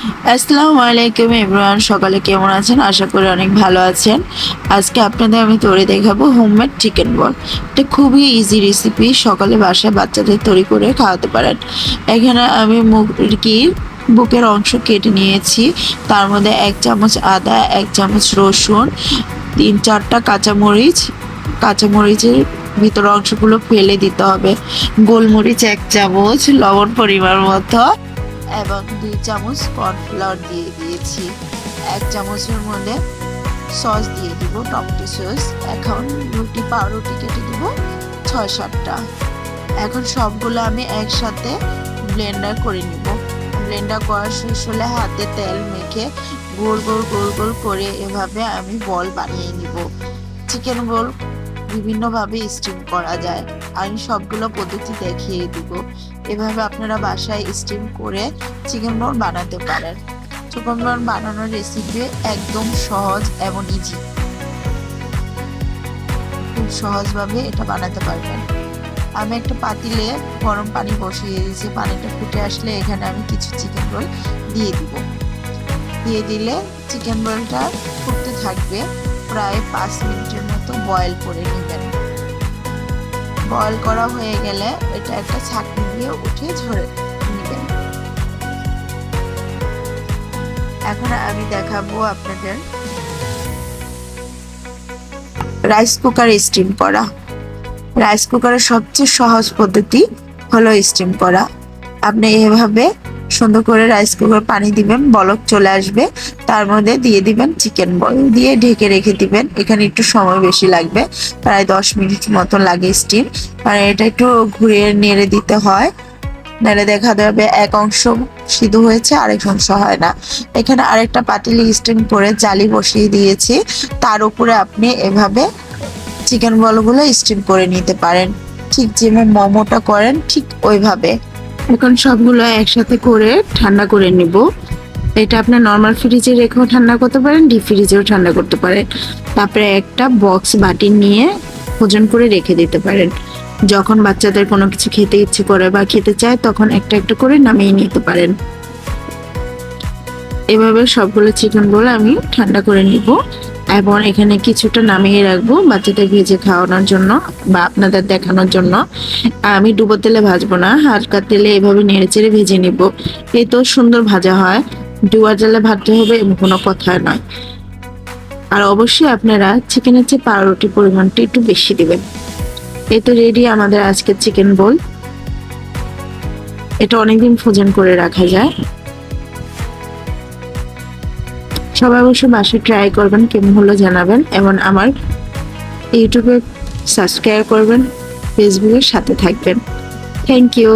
আসসালামু আলাইকুম এভরিওয়ান সকালে কেমন আছেন? আশা করি অনেক ভালো আছেন। আজকে আপনাদের আমি তৈরি দেখাবো হোমমেড চিকেন বল এটা খুবই ইজি রেসিপি সকালে বাসায় বাচ্চাদের তৈরি করে খাওয়াতে পারেন। এখানে আমি মুরগির বুকের অংশ কেটে নিয়েছি। তার মধ্যে এক চামচ আদা, এক চামচ রসুন, তিন চারটা কাঁচামরিচ। কাঁচামরিচের ভিতর অংশগুলো ফেলে দিতে হবে। গোলমরিচ এক চামচ, লবণ পরিমাণ মতো। এবং দুই চামচ কর্নফ্লাওয়ার দিয়ে দিয়েছি। এক চামচের মধ্যে সস দিয়ে দিব, টমেটো সস। এখন রুটি, পাউরুটি কেটে দিব ছয় সাতটা। এখন সবগুলো আমি একসাথে ব্লেন্ডার করে নিব। ব্লেন্ডার করা শেষ হলে হাতে তেল মেখে গোল গোল গোল গোল করে এভাবে আমি বল বানিয়ে নিব। চিকেন বল বিভিন্নভাবে স্টিম করা যায়। আমি সবগুলো পদ্ধতি দেখিয়ে দিব। এভাবে আপনারা বাসায় স্টিম করে চিকেন বল বানাতে পারেন। চিকেন বল বানানোর রেসিপি একদম সহজ এবং ইজি খুব সহজভাবে এটা বানাতে পারবেন। আমি একটা পাতিলে গরম পানি বসিয়ে দিয়েছি। পানিটা ফুটে আসলে এখানে আমি কিছু চিকেন রোল দিয়ে দিব। দিয়ে দিলে চিকেন রোলটা ফুটতে থাকবে প্রায় পাঁচ মিনিটের মতো। বয়েল করে নেবেন বয়েল করা হয়ে গেলে এটা একটা ছাঁকনি দিয়ে উঠে ঝরে নেবেন এখন আমি দেখাবো আপনাদের রাইস কুকার স্টিম করা। রাইস কুকারের সবচেয়ে সহজ পদ্ধতি হলো স্টিম করা। আপনি এভাবে সুন্দর করে রাইস কুকার পানি দিবেন, বলক চলে আসবে। তার মধ্যে দিয়ে দিবেন চিকেন বল দিয়ে ঢেকে রেখে দিবেন। এখানে একটু সময় বেশি লাগবে। প্রায় দশ মিনিট মতো লাগে স্টিম আর এটা একটু ঘুরিয়ে নেড়ে দিতে হয়। নেড়ে দেখা যাবে এক অংশ সিদ্ধ হয়েছে, আরেক অংশ হয় না। এখানে আরেকটা পাতিলি স্টিম করে জালি বসিয়ে দিয়েছি। তার উপরে আপনি এভাবে চিকেন বলগুলো স্টিম করে নিতে পারেন। ঠিক যেমন মোমোটা করেন, ঠিক ওইভাবে। এখন সবগুলো একসাথে করে ঠান্ডা করে নিব। এটা আপনার নর্মাল ফ্রিজে রেখেও ঠান্ডা করতে পারেন ডিপ ফ্রিজেও ঠান্ডা করতে পারেন। তারপরে একটা বক্স বাটি নিয়ে ওজন করে রেখে দিতে পারেন। যখন বাচ্চাদের কোনো কিছু খেতে ইচ্ছে করে বা খেতে চায়, তখন একটা একটা করে নামিয়ে নিতে পারেন। এভাবে সবগুলো চিকেন বল আমি ঠান্ডা করে নিব। এবং এখানে কিছুটা নামিয়ে রাখব বাচ্চাদের ভেজে খাওয়ানোর জন্য বা আপনাদের দেখানোর জন্য। আমি ডুবো তেলে ভাজবো না, হালকা তেলে এভাবে নেড়ে চেড়ে ভেজে নিব। এই তো সুন্দর ভাজা হয় ডুবার তেলে ভাজতে হবে এবং কোনো কথা নয়। আর অবশ্যই আপনারা চিকেনের চেয়ে পাউরুটির পরিমাণটা একটু বেশি দেবেন। এ তো রেডি আমাদের আজকের চিকেন বোল এটা অনেকদিন ফ্রোজেন করে রাখা যায়। সবাই অবশ্যই বাসায় ট্রাই করবেন, কেমন হলো জানাবেন এবং আমার ইউটিউবে সাবস্ক্রাইব করবেন ফেসবুকের সাথে থাকবেন। Thank you